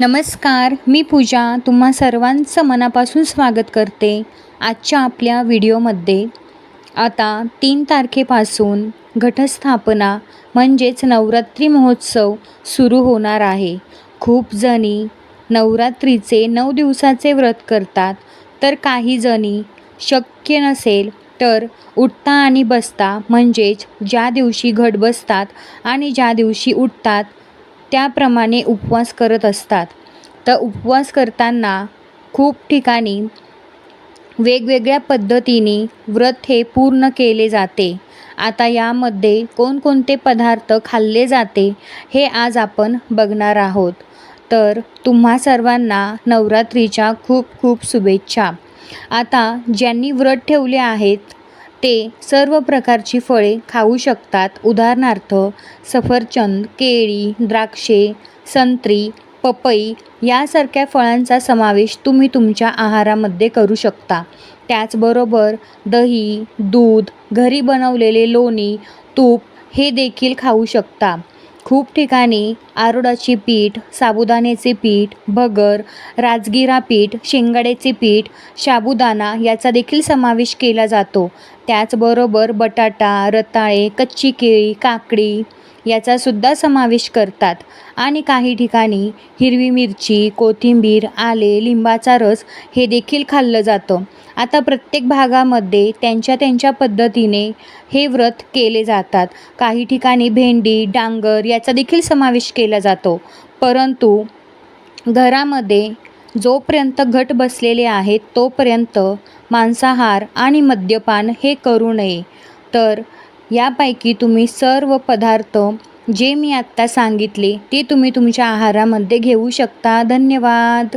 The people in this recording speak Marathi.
नमस्कार मी पूजा. तुम्हा सर्वांचं मनापासून स्वागत करते आजच्या आपल्या व्हिडिओमध्ये. आता तीन तारखेपासून घटस्थापना म्हणजेच नवरात्री महोत्सव सुरू होणार आहे. खूप जणी नवरात्रीचे नऊ दिवसाचे व्रत करतात. तर काही जणी शक्य नसेल तर उठता आणि बसता म्हणजेच ज्या दिवशी घट बसतात आणि ज्या दिवशी उठतात त्याप्रमाणे उपवास करत असतात. तर उपवास करताना खूप ठिकाणी वेगवेगळ्या पद्धतीने व्रत हे पूर्ण केले जाते. आता यामध्ये कोणकोणते पदार्थ खाल्ले जाते हे आज आपण बघणार आहोत. तर तुम्हा सर्वांना नवरात्रीच्या खूप खूप शुभेच्छा. आता ज्यांनी व्रत ठेवले आहेत ते सर्व प्रकारची फळे खाऊ शकतात. उदाहरणार्थ सफरचंद केळी द्राक्षे संत्री पपई यासारख्या फळांचा समावेश तुम्ही तुमच्या आहारामध्ये करू शकता. त्याचबरोबर दही दूध घरी बनवलेले लोणी तूप हे देखील खाऊ शकता. खूप ठिकाणी आरोडाचे पीठ साबुदाण्याचे पीठ भगर राजगिरा पीठ शेंगाड्याचे पीठ साबुदाणा याचा देखील समावेश केला जातो. त्याचबरोबर बटाटा रताळे कच्ची केळी काकडी याचासुद्धा समावेश करतात. आणि काही ठिकाणी हिरवी मिरची कोथिंबीर आले लिंबाचा रस हे देखील खाल्लं जातं. आता प्रत्येक भागामध्ये त्यांच्या त्यांच्या पद्धतीने हे व्रत केले जातात. काही ठिकाणी भेंडी डांगर याचा देखील समावेश केला जातो. परंतु घरामध्ये जोपर्यंत घट बसलेले आहेत तोपर्यंत मांसाहार आणि मद्यपान हे करू नये. तर यापैकी तुम्ही सर्व पदार्थ जे मी आत्ता सांगितले ते तुम्ही तुमच्या आहारामध्ये घेऊ शकता. धन्यवाद.